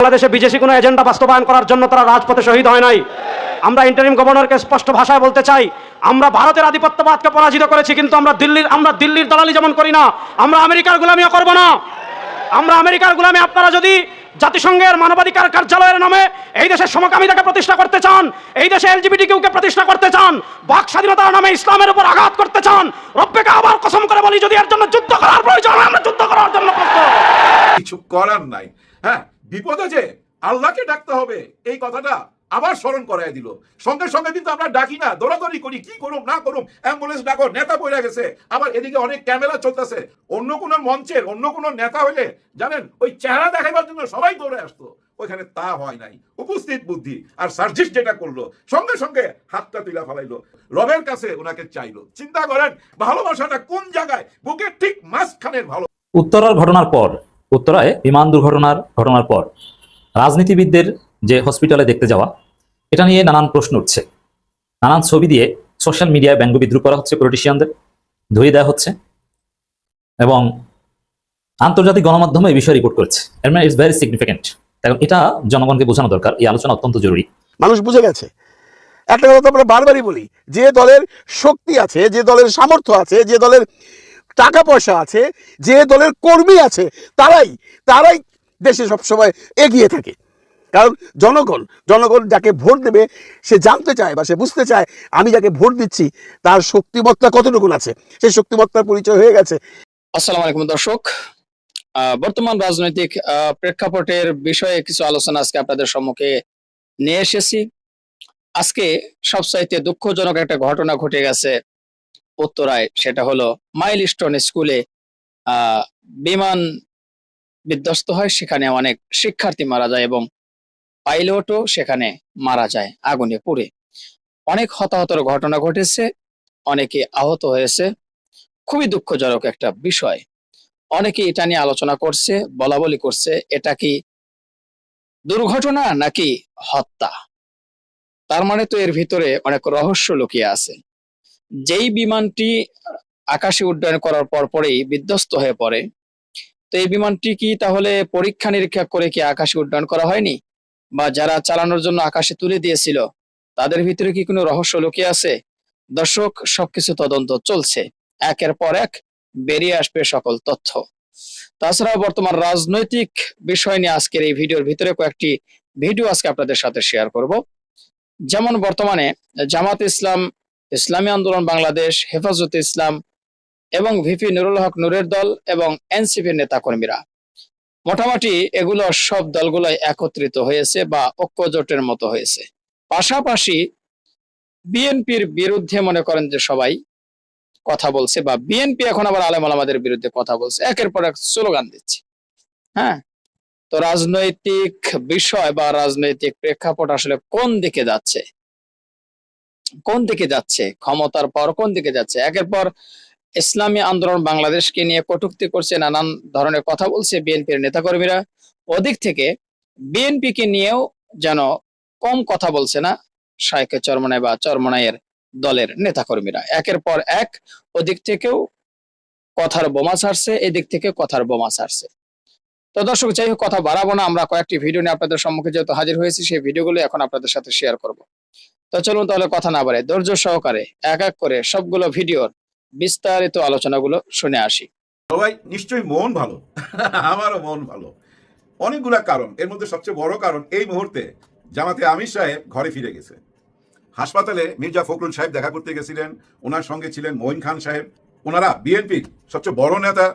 বাংলাদেশে বিদেশি কোনো এজেন্ডা বাস্তবায়ন করার জন্য তারা রাজপথে শহীদ হয় নাই। আমরা ইন্টারিম গভর্নরকে স্পষ্ট ভাষায় বলতে চাই, আমরা ভারতের আধিপত্যবাদকে পরাজিত করেছি, কিন্তু আমরা দিল্লির আমরা দিল্লির দালালি যেমন করি না, আমরা আমেরিকার গোলামিও করব না। আমরা আমেরিকার গোলামি আপনারা যদি জাতিসংঘের মানবাধিকার কার্যালয়ের নামে এই দেশের সমকামিতাকে প্রতিষ্ঠা করতে চান, এই দেশে এলজিবিটি কিউকে প্রতিষ্ঠা করতে চান, বাক স্বাধীনতার নামে ইসলামের উপর আঘাত করতে চান, রব্বেকে আবার কসম করে বলি, যদি এর জন্য যুদ্ধ করার প্রয়োজন আমরা যুদ্ধ করার জন্য কিছু করার নাই হ্যাঁ? বিপদে যে আল্লাহকে ডাকতে হবে। এই কথাটা আবার স্মরণ করাই দিল। সঙ্গে সঙ্গে কিন্তু আমরা ডাকি না, দৌড়াদৌড়ি করি, কি করুম, না করুম, অ্যাম্বুলেন্স ডাকো, নেতা বইরা গেছে। আবার এদিকে অনেক ক্যামেরা চলতেছে। অন্য কোনো মঞ্চের, অন্য কোনো নেতা হলে জানেন, ওই চেহারা দেখাবার জন্য সবাই দৌড়ে আসতো। ওইখানে তা হয় নাই। উপস্থিত বুদ্ধি। আর সার্জিস যেটা করল, সঙ্গে সঙ্গে হাতটা তুলা ফেলাইলো। রবের কাছে ওনাকে চাইলো, চিন্তা করেন, ভালোবাসাটা কোন জায়গায়? বুকের ঠিক মাঝখানের ভালো উত্তরার ঘটনার পর উত্তরায় বিমান দুর্ঘটনার ঘটনার পর রাজনীতিবিদদের যে হসপিটালে দেখতে যাওয়া, এটা নিয়ে নানান প্রশ্ন উঠছে। নানান ছবি দিয়ে সোশ্যাল মিডিয়ায় ব্যঙ্গ বিদ্রুপ করা হচ্ছে পলিটিশিয়ানদের ধরিয়ে দেওয়া হচ্ছে এবং আন্তর্জাতিক গণমাধ্যমে এই বিষয়ে রিপোর্ট করছে। এর মানে ইটস ভেরি সিগনিফিকেন্ট এখন এটা জনগণকে বোঝানো দরকার, এই আলোচনা অত্যন্ত জরুরি। মানুষ বুঝে গেছে। একটা কথা তো আমরা বারবারই বলি, যে দলের শক্তি আছে, যে দলের সামর্থ্য আছে, যে দলের টাকা পয়সা আছে, যে দলের কর্মী আছে, তারাই তারাই দেশে সবসময় এগিয়ে থাকে। কারণ জনগণ জনগণ যাকে ভোট দেবে, সে জানতে চায় বা সে বুঝতে চায়, আমি যাকে ভোট দিচ্ছি, তার শক্তিমত্তা কতটুকু আছে? সেই শক্তিমত্তার পরিচয় হয়ে গেছে। আসসালামু আলাইকুম দর্শক। বর্তমান রাজনৈতিক প্রেক্ষাপটের বিষয়ে কিছু আলোচনা আজকে আপনাদের সম্মুখে নিয়ে এসেছি। আজকে সবচাইতে দুঃখজনক একটা ঘটনা ঘটে গেছে। উত্তরায় সেটা হলো মাইলস্টোন স্কুলে আহ, বিমান বিধ্বস্ত হয় সেখানে অনেক শিক্ষার্থী মারা যায় এবং পাইলটও সেখানে মারা যায় আগুনে পুড়ে অনেক হতাহতর ঘটনা ঘটেছে অনেকে আহত হয়েছে। খুবই দুঃখজনক একটা বিষয়। অনেকে এটা নিয়ে আলোচনা করছে বলা বলি করছে এটা কি দুর্ঘটনা নাকি হত্যা? তার মানে তো এর ভিতরে অনেক রহস্য লুকিয়ে আছে। যেই বিমানটি আকাশে উড্ডয়ন করার পর পরেই বিধ্বস্ত হয়ে পড়ে, তো এই বিমানটি কি তাহলে পরীক্ষা নিরীক্ষা করে কি আকাশে উড্ডয়ন করা হয়নি? বা যারা চালানোর জন্য আকাশে তুলে দিয়েছিল, তাদের ভিতরে কি কোনো রহস্য লুকিয়ে আছে? দর্শক, সবকিছু তদন্ত চলছে। একের পর এক বেরিয়ে আসবে সকল তথ্য। তাছাড়াও বর্তমান রাজনৈতিক বিষয় নিয়ে আজকের এই ভিডিওর ভিতরে কয়েকটি ভিডিও আজকে আপনাদের সাথে শেয়ার করব। যেমন বর্তমানে জামাত ইসলাম ইসলামী আন্দোলন বাংলাদেশ, হেফাজতে ইসলাম এবং ভিপি নুরুল হক নুরের দল এবং এনসিপির নেতাকর্মীরা। মোটামুটি এগুলো সব দলগুলো একত্রিত হয়েছে বা ঐক্যজোটের মতো হয়েছে। পাশাপাশি বিএনপির বিরুদ্ধে মনে করেন যে সবাই কথা বলছে বা বিএনপি এখন আবার আলেম আলামাদের বিরুদ্ধে কথা বলছে। একের পর এক স্লোগান দিচ্ছে। হ্যাঁ? তো রাজনৈতিক বিষয় বা রাজনৈতিক প্রেক্ষাপট আসলে কোন দিকে যাচ্ছে? কোন দিকে যাচ্ছে? ক্ষমতার পর কোন দিকে যাচ্ছে? একের পর ইসলামী আন্দোলন বাংলাদেশকে নিয়ে কটূক্তি করছে, নানান ধরনের কথা বলছে বিএনপির নেতাকর্মীরা। ওদিক থেকে বিএনপিকে নিয়েও যেন কম কথা বলছে না শাইকে চরমনাই বা চরমনাইয়ের দলের নেতাকর্মীরা। একের পর এক ওদিক থেকেও কথার বোমা ছাড়ছে, এদিক থেকে কথার বোমা ছাড়ছে। তো দর্শক, যাই হোক, কথা বাড়াবো না। আমরা কয়েকটি ভিডিও নিয়ে আপনাদের সম্মুখে যেহেতু হাজির হয়েছি, সেই ভিডিওগুলো এখন আপনাদের সাথে শেয়ার করব। তো চলুন তাহলে কথা না বাড়ে ধৈর্য সহকারে এক এক করে সবগুলো ভিডিওর বিস্তারিত আলোচনাগুলো শুনে আসি। সবাই নিশ্চয়ই মন ভালো, আমারও মন ভালো। অনেকগুলা কারণ, এর মধ্যে সবচেয়ে বড় কারণ এই মুহূর্তে জামাতে আমির সাহেব ঘরে ফিরে গেছে। হাসপাতালে মির্জা ফখরুল সাহেব দেখা করতে গেছিলেন, ওনার সঙ্গে ছিলেন মঈন খান সাহেব। ওনারা বিএনপির সবচেয়ে বড় নেতা,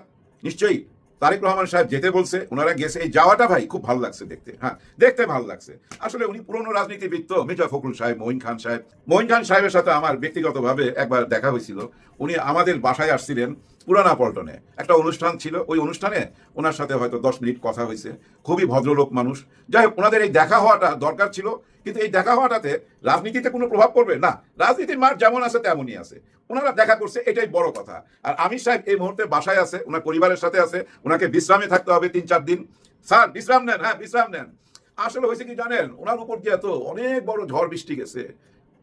নিশ্চয়ই তারেক রহমান সাহেব যেতে বলছে, ওনারা গেছে। এই যাওয়াটা ভাই খুব ভালো লাগছে দেখতে। হ্যাঁ দেখতে ভালো লাগছে। আসলে উনি পুরনো রাজনীতিবিদ তো মির্জা ফখরুল সাহেব, মঈন খান সাহেব। মঈন খান সাহেবের সাথে আমার ব্যক্তিগতভাবে একবার দেখা হয়েছিল। উনি আমাদের বাসায় আসছিলেন। পুরানা পল্টনে। একটা অনুষ্ঠান ছিল, ওই অনুষ্ঠানে ওনার সাথে হয়তো দশ মিনিট কথা হয়েছে। খুবই ভদ্রলোক মানুষ। যাই হোক, ওনাদের এই দেখা হওয়াটা দরকার ছিল, কিন্তু এই দেখা হওয়াটাতে রাজনীতিতে কোনো প্রভাব পড়বে? না, রাজনীতির মাঠ যেমন আছে, তেমনই আছে। ওনারা দেখা করছে, এটাই বড় কথা। আর আমির সাহেব এই মুহূর্তে বাসায় আছে, ওনার পরিবারের সাথে আছে, ওনাকে বিশ্রামে থাকতে হবে তিন চার দিন। স্যার, বিশ্রাম নেন হ্যাঁ বিশ্রাম নেন। আসলে হয়েছে কি জানেন, ওনার উপর দিয়ে তো অনেক বড় ঝড় বৃষ্টি গেছে।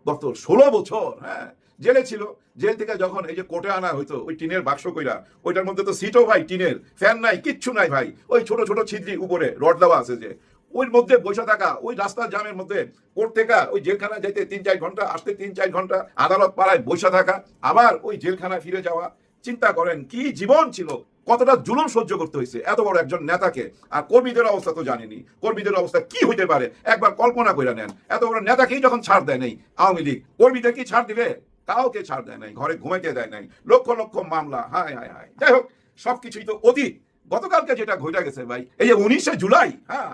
গত ষোলো বছর হ্যাঁ জেলে ছিল। জেল থেকে যখন এই যে কোর্টে আনা হইতো, ওই টিনের বাক্স কইরা, ওইটার মধ্যে তো সিটও ভাই টিনের, ফ্যান নাই, কিচ্ছু নাই ভাই। ওই ছোট ছোট ছিদ্রি উপরে রড দেওয়া আছে যে, ওই মধ্যে বসে থাকা, ওই রাস্তার জামের মধ্যে কোর্ট থেকে ওই জেলখানা যেতে তিন, চার ঘণ্টা, আসতে তিন, চার ঘণ্টা, আদালত পাড়ায় বসে থাকা, আবার ওই জেলখানায় ফিরে যাওয়া। চিন্তা করেন, কি জীবন ছিল কতটা জুলুম সহ্য করতে হয়েছে এত বড় একজন নেতাকে? আর কর্মীদের অবস্থা তো জানেনি কর্মীদের অবস্থা কি হইতে পারে? একবার কল্পনা করে নেন। এত বড় নেতাকেই যখন ছাড় দেয় নাই, আওয়ামী লীগ, কর্মীদের কি ছাড় দিবে? কাউকে ছাড় দেয় নাই, ঘরে ঘুমাইতে দেয় নাই। লক্ষ লক্ষ মামলা, হায় হায় হায়। যাই হোক, সবকিছুই তো অতীত। গতকালকে যেটা ঘটে গেছে ভাই, এই যে উনিশে জুলাই হ্যাঁ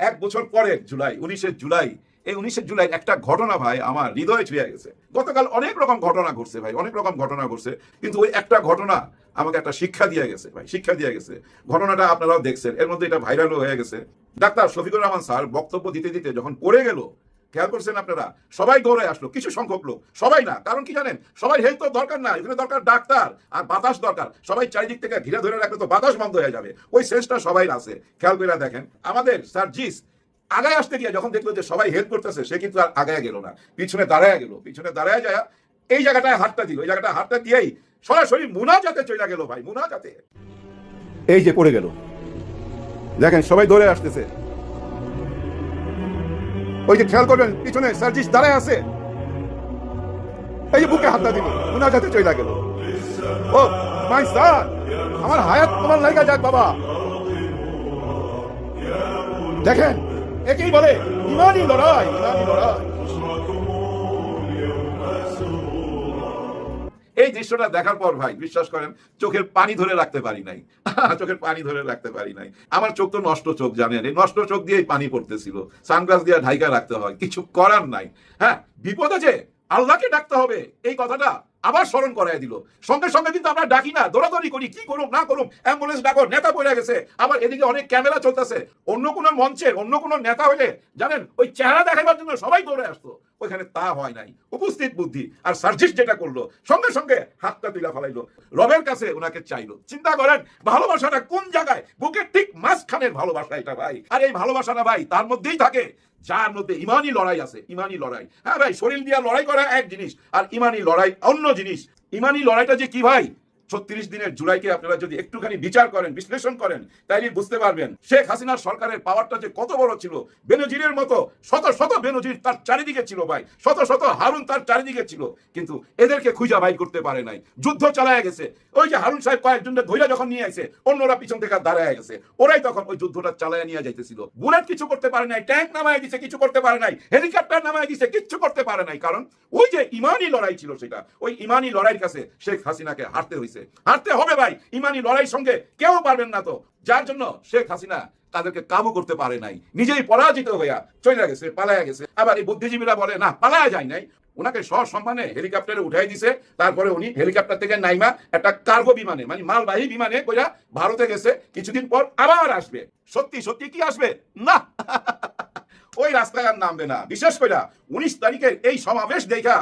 এক বছর পরে জুলাই, উনিশে জুলাই, এই উনিশে জুলাই একটা ঘটনা ভাই আমার হৃদয়ে ছুঁয়ে গেছে। গতকাল অনেক রকম ঘটনা ঘটছে ভাই, অনেক রকম ঘটনা ঘটছে। কিন্তু ওই একটা ঘটনা আমাকে একটা শিক্ষা দিয়ে গেছে, ভাই, শিক্ষা দিয়ে গেছে। ঘটনাটা আপনারাও দেখছেন। এর মধ্যে এটা ভাইরালও হয়ে গেছে। ডাক্তার শফিকুর রহমান স্যার বক্তব্য দিতে দিতে যখন পড়ে গেল, খেয়াল করছেন আপনারা? সবাই দৌড়ে আসলো, কিছু সংখ্যক লোক। সবাই না, কারণ কি জানেন? সবাই হেলথ তো দরকার না, এখানে দরকার ডাক্তার আর বাতাস দরকার। সবাই চারিদিক থেকে ঘিরে ধরে রাখলে তো বাতাস বন্ধ হয়ে যাবে। ওই সেন্সটা সবাই আছে। খেয়াল করে দেখেন। আমাদের স্যার জিস আগায় আসতে গিয়ে যখন দেখল যে সবাই হেল্প করতেছে, সে কিন্তু আর আগায় গেল না। পিছনে দাঁড়ায় গেল, পিছনে দাঁড়ায় যায় এই জায়গাটায় হাতটা দিল। এই জায়গাটা হাতটা দিয়েই সরাসরি মুনা যাতে চলে গেল ভাই, মুনা যাতে এই যে পড়ে গেল। দেখেন, সবাই দৌড়ে আসতেছে। ওই যে খেয়াল করবেন, পিছনে সার্জিস দাঁড়ায় আছে। এই বুকে হাতটা দিল, মুনা যাতে চলে গেল। ও, মাই স্যার আমার হায়াত তোমার লাইগা যাক বাবা। দেখেন, একেই বলে, ইমানই লড়াই ইমানই লড়াই। এই দৃশ্যটা দেখার পর ভাই, বিশ্বাস করেন, চোখের পানি ধরে রাখতে পারি নাই। চোখের পানি ধরে রাখতে পারি নাই। আমার চোখ তো নষ্ট চোখ, জানেন। এই নষ্ট চোখ দিয়েই পানি পড়তেছিল। সানগ্লাস দিয়ে ঢাইকা রাখতে হয়। কিছু করার নাই। হ্যাঁ বিপদ আছে। আল্লাহকে ডাকতে হবে। এই কথাটা আবার স্মরণ করাই দিল। সঙ্গে সঙ্গে কিন্তু আমরা ডাকি না, দৌড়াদৌড়ি করি, কি করুম, না করুম, অ্যাম্বুলেন্স ডাকো, নেতা পড়ে গেছে, আবার এদিকে অনেক ক্যামেরা চলতেছে, অন্য কোন মঞ্চের, অন্য কোন নেতা হলে জানেন, ওই চেহারা দেখাবার জন্য সবাই দৌড়ে আসতো, ওইখানে তা হয় নাই, উপস্থিত বুদ্ধি, আর সার্জিস যেটা করল, সঙ্গে সঙ্গে হাতটা তুলা ফেলাইলো, রবের কাছে ওনাকে চাইলো, চিন্তা করেন, ভালোবাসাটা কোন জায়গায়, বুকের ঠিক মাঝখানের ভালোবাসা এটা ভাই, আর এই ভালোবাসাটা ভাই, তার মধ্যেই থাকে, যার মধ্যে ইমানই লড়াই আছে, ইমানই লড়াই হ্যাঁ ভাই, শরীর দিয়া লড়াই করা এক জিনিস, আর ইমানই লড়াই অন্য জিনিস। ইমানি লড়াইটা যে কি ভাই? ছত্রিশ দিনের জুলাইকে আপনারা যদি একটুখানি বিচার করেন, বিশ্লেষণ করেন, তাইলে বুঝতে পারবেন শেখ হাসিনার সরকারের পাওয়ারটা যে কত বড় ছিল। বেনজিরের মতো শত শত বেনজির তার চারিদিকে ছিল ভাই, শত শত হারুন তার চারিদিকে ছিল। কিন্তু এদেরকে খুঁজা বাইর করতে পারে নাই, যুদ্ধ চালায় গেছে। ওই যে হারুন সাহেব কয়েকজনের ধৈর্য যখন নিয়ে আসে অন্যরা পিছন থেকে দাঁড়ায় গেছে। ওরাই তখন ওই যুদ্ধটা চালায় নিয়ে যাইতেছিল। বুলেট কিছু করতে পারে নাই, ট্যাঙ্ক নামায় দিছে, কিছু করতে পারে নাই, হেলিকপ্টার নামায় দিছে, কিচ্ছু করতে পারে নাই। কারণ ওই যে ইমানি লড়াই ছিল সেটা, ওই ইমানি লড়াইয়ের কাছে শেখ হাসিনাকে হারতে হয়েছে হারতে হবে ভাই, ইমানি লড়াইয়ের সঙ্গে কেউ পারবেন না তো। যার জন্য শেখ হাসিনা তাদেরকে কাবু করতে পারে নাই। নিজেই পরাজিত হইয়া চলে গেছে পালায়া গেছে। আবার এই বুদ্ধিজীবীরা বলে, না, পালায়া যায় নাই। ওনাকে সসম্মানে হেলিকপ্টারে উঠাই দিছে। তারপরে উনি হেলিকপ্টার থেকে নাইমা একটা কার্গো বিমানে মানে মালবাহী বিমানে কইরা ভারতে গেছে। কিছুদিন পর আবার আসবে। সত্যি সত্যি কি আসবে? না। ওই রাস্তায় আর নামবে না। বিশেষ করে উনিশ তারিখের এই সমাবেশ দেখা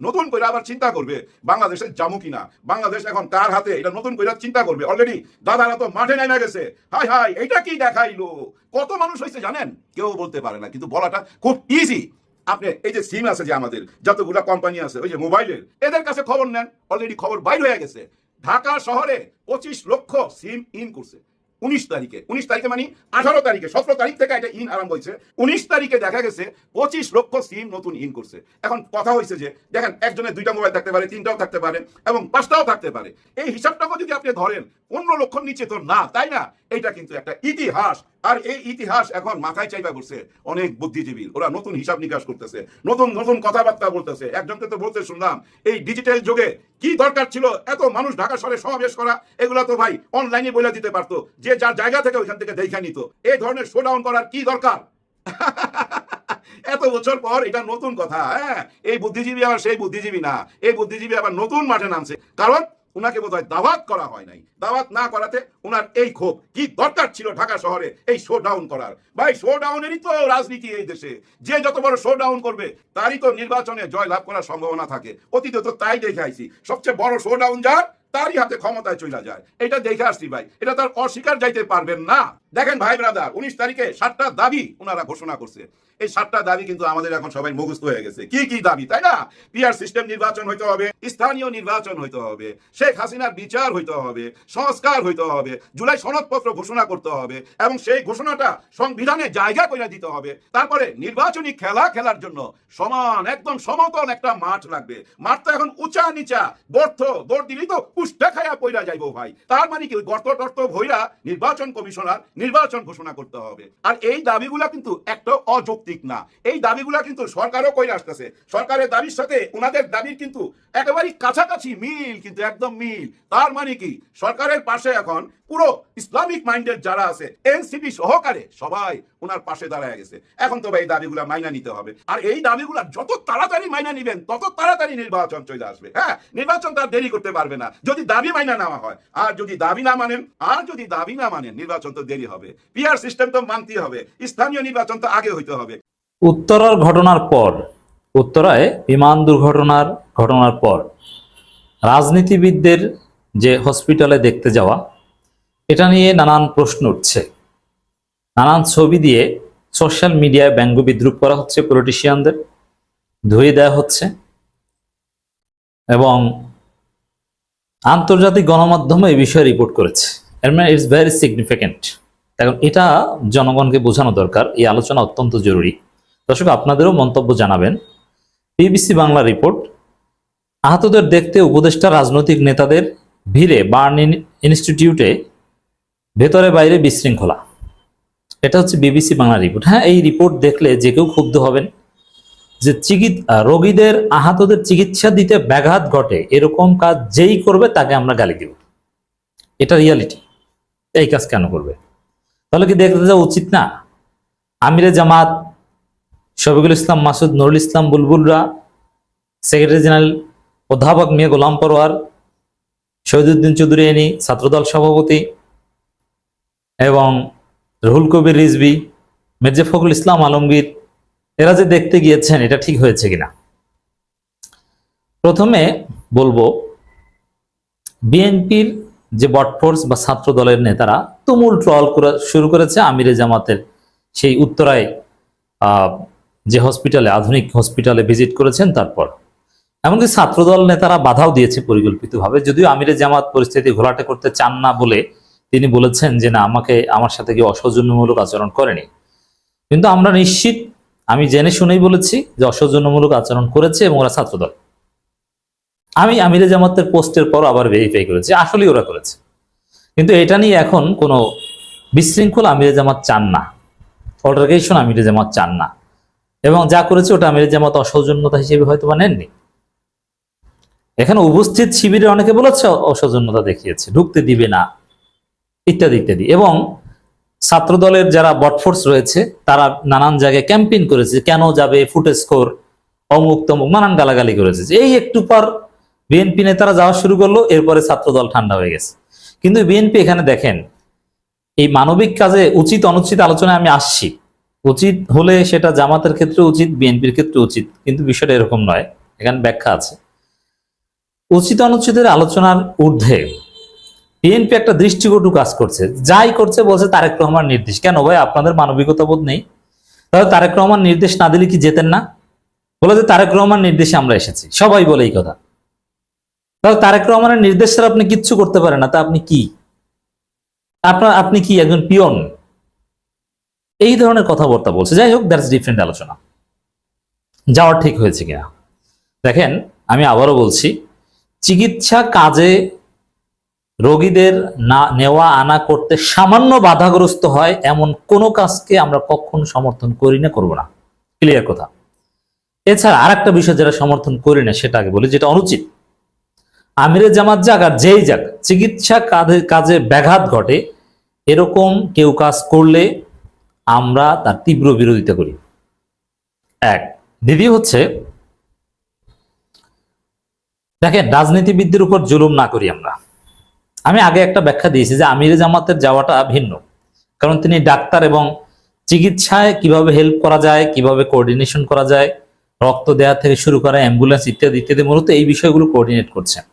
নতুন করে আবার চিন্তা করবে বাংলাদেশের জামু কিনা? বাংলাদেশ এখন কার হাতে? এটা নতুন করে চিন্তা করবে। অলরেডি দাদারা তো মাঠে নেমে গেছে। হাই হাই এটা কি দেখাইলো? কত মানুষ হয়েছে জানেন? কেউ বলতে পারে না, কিন্তু বলাটা খুব ইজি আপনি এই যে সিম আছে যে আমাদের, যতগুলা কোম্পানি আছে, ওই যে মোবাইলের এদের কাছে খবর নেন। অলরেডি খবর বাইর হয়ে গেছে। ঢাকা শহরে পঁচিশ লক্ষ সিম ইন করছে। উনিশ তারিখে। উনিশ তারিখে মানে আঠারো তারিখে, সতেরো তারিখ থেকে এটা ইন আরম্ভ হয়েছে। উনিশ তারিখে দেখা গেছে পঁচিশ লক্ষ সিম নতুন ইন করছে। এখন কথা হয়েছে যে, দেখেন একজনের দুইটা মোবাইল থাকতে পারে, তিনটাও থাকতে পারে এবং পাঁচটাও থাকতে পারে। এই হিসাবটাকে যদি আপনি ধরেন অন্য লক্ষণ নিচে তো না, তাই না? এটা কিন্তু একটা ইতিহাস। আর এই ইতিহাস এখন মাথায় চাইবা করছে অনেক বুদ্ধিজীবী, ওরা নতুন হিসাব নিকাশ করতেছে, নতুন নতুন কথাবার্তা বলতেছে। একজনকে তো বলতে শুনলাম, এই ডিজিটাল যুগে কি দরকার ছিল? এত মানুষ ঢাকা শহরে সমাবেশ করা, এগুলা তো ভাই অনলাইনে বলে দিতে পারতো, যে যার জায়গা থেকে ওইখান থেকে দেখা নিত। এই ধরনের শোডাউন করার কি দরকার? এত বছর পর এটা নতুন কথা হ্যাঁ? এই বুদ্ধিজীবী আবার সেই বুদ্ধিজীবী না, এই বুদ্ধিজীবী আবার নতুন মাঠে নামছে। কারণ উনাকে বোধহয় দাওয়াত করা হয় নাই। দাওয়াত না করাতে ওনার এই ক্ষোভ কি দরকার ছিল ঢাকা শহরে এই শো ডাউন করার? ভাই শো ডাউনেরই তো রাজনীতি এই দেশে। যে যত বড় শো ডাউন করবে, তারই তো নির্বাচনে জয় লাভ করার সম্ভাবনা থাকে। অতীতে তো তাই দেখে আইছি। সবচেয়ে বড় শো ডাউন যার? তারই হাতে ক্ষমতায় চলে যায়। এটা দেখে আসছি ভাই, এটা তার অস্বীকার যাইতে পারবেন না। দেখেন ভাই ব্রাদার উনিশ তারিখে সাতটা দাবি ওনারা ঘোষণা করছে। এই সাতটা দাবি কিন্তু আমাদের এখন সবাই মুখস্থ হয়ে গেছে। কি কি দাবি, তাই না? পিআর সিস্টেম নির্বাচন হইতে হবে, স্থানীয় নির্বাচন হইতে হবে, শেখ হাসিনার বিচার হইতে হবে, সংস্কার হইতে হবে, জুলাই সনদপত্র ঘোষণা করতে হবে, এবং সেই ঘোষণাটা সংবিধানে জায়গা করে দিতে হবে। তারপরে নির্বাচনী খেলা খেলার জন্য সমান, একদম সমতল একটা মাঠ লাগবে। মাঠটা এখন উঁচা নিচা, গর্ত দৌড় দিলেই তো উষ্টা খায়া পইরা যাইবো ভাই। তার মানে কি? গর্ত টর্ত ভইরা নির্বাচন কমিশনার নির্বাচন ঘোষণা করতে হবে। আর এই দাবিগুলা কিন্তু একটা অযৌক্তিক না। এই দাবিগুলা কিন্তু সরকারও কইরা আসতেছে। সরকারের দাবির সাথে ওনাদের দাবির কিন্তু একেবারেই কাছাকাছি মিল, কিন্তু একদম মিল। তার মানে কি? সরকারের পাশে এখন পুরো ইসলামিক মাইন্ডের যারা আছে, এনসিপি সহকারে সবাই ওনার পাশে দাঁড়ায় গেছে। এখন তো ভাই দাবিগুলা মাইনা নিতে হবে। আর এই দাবিগুলা যত তাড়াতাড়ি মাইনা নিবেন, তত তাড়াতাড়ি নির্বাচন চলে আসবে। হ্যাঁ নির্বাচন তার দেরি করতে পারবে না। যদি দাবি মাইনা নেওয়া হয়, আর যদি দাবি না মানেন, আর যদি দাবি না মানেন, নির্বাচন তো দেরি হবে। পিআর সিস্টেম তো মানতেই হবে। স্থানীয় নির্বাচন তো আগে হইতে হবে। উত্তরার ঘটনার পর, উত্তরায় বিমান দুর্ঘটনার ঘটনার পর, রাজনীতিবিদদের যে হসপিটালে দেখতে যাওয়া, এটা নিয়ে নানান প্রশ্ন উঠছে। নানান ছবি দিয়ে সোশ্যাল মিডিয়ায় ব্যঙ্গ বিদ্রুপ করা হচ্ছে পলিটিশিয়ানদের ধুয়ে দেওয়া হচ্ছে। এবং আন্তর্জাতিক গণমাধ্যমে এই বিষয়ে রিপোর্ট করেছে। এর মানে ইটস ভেরি সিগনিফিক্যান্ট এখন এটা জনগণকে বোঝানো দরকার, এই আলোচনা অত্যন্ত জরুরি। দর্শক, আপনাদেরও মন্তব্য জানাবেন। বিবিসি বাংলা রিপোর্ট আহতদের দেখতে উপদেষ্টা রাজনৈতিক নেতাদের ভিড়ে বার্ন ইনস্টিটিউটে ভেতরে বাইরে বিশৃঙ্খলা। এটা হচ্ছে বিবিসি বাংলা রিপোর্ট হ্যাঁ এই রিপোর্ট দেখলে যে কেউ ক্ষুব্ধ হবেন। যে চিকিৎ রোগীদের আহতদের চিকিৎসা দিতে ব্যাঘাত ঘটে, এরকম কাজ যেই করবে তাকে আমরা গালি দেব। এটা রিয়ালিটি এই কাজ কেন করবে? তাহলে কি দেখতে যাওয়া উচিত না? আমিরে জামাত, শফিকুল ইসলাম, মাসুদ নুরুল ইসলাম, বুলবুলরা, সেক্রেটারি জেনারেল অধ্যাপক মিয়া গোলাম পরোয়ার, শহীদুদ্দিন চৌধুরী এনি, ছাত্রদল সভাপতি এবং রুহুল কবির রিজবি মির্জা ফখরুল ইসলাম আলমগীর এরা যে দেখতে গিয়েছেন, এটা ঠিক হয়েছে কিনা? প্রথমে বলব, বিএনপির যে বটফোর্স বা ছাত্র দলের নেতারা তুমুল ট্রল করা শুরু করেছে আমিরে জামাতের সেই উত্তরায় যে হসপিটালে, আধুনিক হসপিটালে ভিজিট করেছেন তারপর। এমনকি ছাত্রদল নেতারা বাধাও দিয়েছে পরিকল্পিতভাবে, যদিও আমিরে জামাত পরিস্থিতি ঘোলাটে করতে চান না বলে তিনি বলেছেন যে, না, আমাকে, আমার সাথে কেউ অসৌজন্যমূলক আচরণ করেনি। কিন্তু আমরা নিশ্চিত আমি জেনে শুনেই বলেছি যে অসৌজন্যমূলক আচরণ করেছে এবং ওরা ছাত্রদল। আমি আমিরে জামাতের পোস্টের পর আবার ভেরিফাই করেছি, আসলেই ওরা করেছে। কিন্তু এটা নিয়ে এখন কোনো বিশৃঙ্খল আমিরে জামাত চান না। অল্টারকেশন আমিরে জামাত চান না। এবং যা করেছে ওটা আমিরে জামাত অসৌজন্যতা হিসেবে হয়তো বা নেননি। এখানে উপস্থিত শিবিরে অনেকে বলেছে অসৌজন্যতা দেখিয়েছে, ঢুকতে দিবে না, ইত্যাদি ইত্যাদি। এবং ছাত্র দলের যারা বটফোর্স রয়েছে, তারা নানান জায়গায় ক্যাম্পেইন করেছে, কেন যাবে, ফুটেজ স্কোর, অমুক তমুক, নানান গালাগালি করেছে। এই একটু পর বিএনপি নেতারা যাওয়া শুরু করল, এরপরে ছাত্র দল ঠান্ডা হয়ে গেছে। কিন্তু বিএনপি এখানে দেখেন, এই মানবিক কাজে উচিত অনুচিত আলোচনায় আমি আসছি। উচিত হলে সেটা জামাতের ক্ষেত্রে উচিত, বিএনপির ক্ষেত্রে উচিত, কিন্তু বিষয়টা এরকম নয়। এখানে ব্যাখ্যা আছে। উচিত অনুচিতের আলোচনার ঊর্ধ্বে বিএনপি একটা দৃষ্টিকটু কাজ করছে। যাই করছে, বলছে তারেক রহমান নির্দেশ। কেন ভাই? আপনাদের মানবিকতা বোধ নেই। তাহলে তারেক রহমান নির্দেশ না দিলে কি যেতেন না? বলে যে তারেক রহমান নির্দেশে আমরা এসেছি। সবাই বলে এই কথা। তাহলে তারেক রহমানের নির্দেশ ছাড়া আপনি কিচ্ছু করতে পারেন না, তা আপনি কি? আপনার আপনি কি একজন পিয়ন? এই ধরনের কথাবার্তা বলছে। যাই হোক দ্যাটস ডিফারেন্ট আলোচনা। যাওয়ার ঠিক হয়েছে কিনা। দেখেন, আমি আবারও বলছি, চিকিৎসা কাজে রোগীদের না নেওয়া, আনা করতে সামান্য বাধাগ্রস্ত হয়, এমন কোনো কাজকে আমরা কখনো সমর্থন করি না, করব না। ক্লিয়ার কথা। এছাড়া আর একটা বিষয় যেটা সমর্থন করি না, সেটা আগে বলি, যেটা অনুচিত। আমিরে জামাত যাক আর যেই যাক, চিকিৎসা কাজে কাজে ব্যাঘাত ঘটে, এরকম কেউ কাজ করলে আমরা তার তীব্র বিরোধিতা করি। এক। দ্বিতীয় হচ্ছে, দেখেন, রাজনীতিবিদদের উপর জুলুম না করি আমরা। আমি আগে একটা ব্যাখ্যা দিয়েছি যে আমিরে জামাতের যাওয়াটা ভিন্ন। কারণ তিনি ডাক্তার এবং চিকিৎসায় কীভাবে হেল্প করা যায়, কীভাবে কোঅর্ডিনেশন করা যায়, রক্ত দেওয়া থেকে শুরু করা অ্যাম্বুলেন্স ইত্যাদি ইত্যাদি মূলত এই বিষয়গুলো কোঅর্ডিনেট করছেন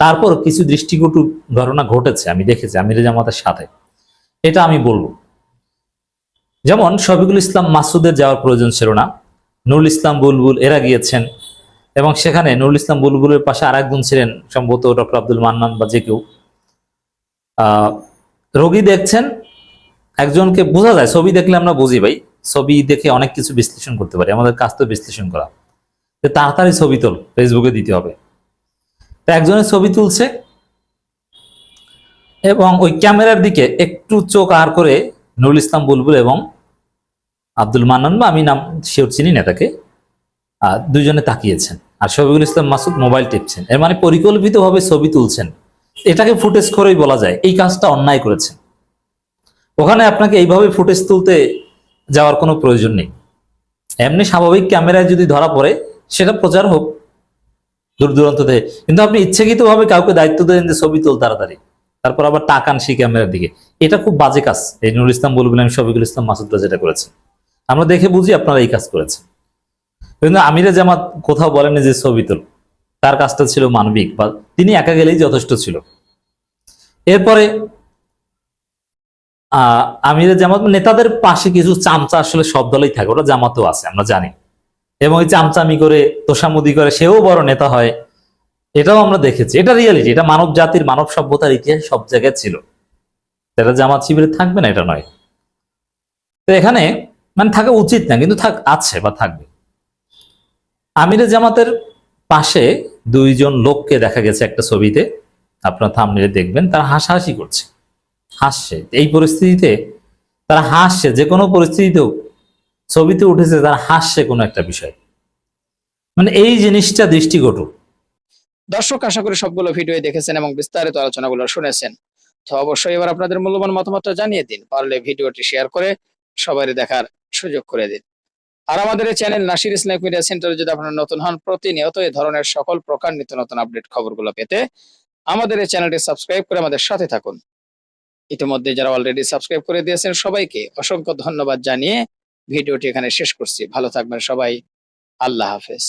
তারপর কিছু দৃষ্টিকটু ঘটনা ঘটেছে, আমি দেখেছি আমির জামাতের সাথে। এটা আমি বলব। যেমন শফিকুল ইসলাম মাসুদের যাওয়ার প্রয়োজন ছিল না। নুরুল ইসলাম বুলবুল এরা গিয়েছেন এবং সেখানে নুরুল ইসলাম বুলবুলের পাশে আর একজন ছিলেন, সম্ভবত ডক্টর আব্দুল মান্নান বা যে কেউ। রোগী দেখছেন, একজনকে বোঝা যায়, ছবি দেখলে আমরা বুঝি ভাই। ছবি দেখে অনেক কিছু বিশ্লেষণ করতে পারি, আমাদের কাজ তো বিশ্লেষণ করা। যে তাড়াতাড়ি ছবি তোল, ফেসবুকে দিতে হবে। তা একজনের ছবি তুলছে এবং ওই ক্যামেরার দিকে একটু চোখ আর করে নুরুল ইসলাম বুলবুল এবং আব্দুল মান্নান বা আমি নাম শিওর চিনি না তাকে দুজনে তাকিয়েছেন। আর শফিকুল ইসলাম মাসুদ মোবাইল টিপছেন। এর মানে পরিকল্পিতভাবে ছবি তুলছেন। এটাকে ফুটেজ করেই বলা যায়, এই কাজটা অন্যায় করেছে। ওখানে আপনাকে এইভাবে ফুটেজ তুলতে যাওয়ার কোনো প্রয়োজন নেই। এমনি স্বাভাবিক ক্যামেরায় যদি ধরা পড়ে, সেটা প্রচার হোক দূর দূরান্ত থেকে। কিন্তু আপনি ইচ্ছাকৃতভাবে কাউকে দায়িত্ব দেন যে ছবি তোল তাড়াতাড়ি। তারপর আবার টাকান সেই ক্যামেরার দিকে। এটা খুব বাজে কাজ। এই নুরুল ইসলাম বলবেন আমি শফিকুল ইসলাম মাসুদরা যেটা করেছে। আমরা দেখে বুঝি আপনারা এই কাজ করেছেন। কিন্তু আমিরা জামাত কোথাও বলেনি যে ছবি তোল। তার কাজটা ছিল মানবিক বা তিনি একা গেলেই যথেষ্ট ছিল। এরপরে আহ আমিরে জামাত নেতাদের পাশে কিছু চামচা আসলে সব দলেই থাকে, ওরা জামাতও আছে, আমরা জানি। এবং ওই চামচামি করে, তোষামুদি করে, সেও বড় নেতা হয়, এটাও আমরা দেখেছি। এটা রিয়ালিটি এটা মানব জাতির, মানব সভ্যতার ইতিহাস সব জায়গায় ছিল। এটা জামাত শিবিরে থাকবে না, এটা নয়। তো এখানে মানে থাকা উচিত না, কিন্তু থাক, আছে বা থাকবে। আমিরে জামাতের পাশে দুইজন লোককে দেখা গেছে একটা ছবিতে, আপনার থামলে দেখবেন, তারা হাসাহাসি করছে। হাসছে। এই পরিস্থিতিতে তারা হাসছে, যে কোনো পরিস্থিতিতেও ছবিতে উঠেছে তারা হাসছে কোনো একটা বিষয়। মানে এই জিনিসটা দৃষ্টিকটু। দর্শক, আশা করি সবগুলো ভিডিও দেখেছেন এবং বিস্তারিত আলোচনাগুলো শুনেছেন। তো অবশ্যই এবার আপনাদের মূল্যবান মতামতটা জানিয়ে দিন। পারলে ভিডিওটি শেয়ার করে সবারই দেখার সুযোগ করে দিন। আর আমাদের এই চ্যানেল নাসির ইসলামিক মিডিয়া সেন্টারে যদি আপনারা নতুন হন, প্রতিনিয়ত এই ধরনের সকল প্রকার নিত্য নতুন আপডেট খবরগুলো পেতে আমাদের এই চ্যানেলটি সাবস্ক্রাইব করে আমাদের সাথে থাকুন। ইতিমধ্যে যারা অলরেডি সাবস্ক্রাইব করে দিয়েছেন সবাইকে অসংখ্য ধন্যবাদ জানিয়ে ভিডিওটি এখানে শেষ করছি। ভালো থাকবেন সবাই। আল্লাহ হাফেজ।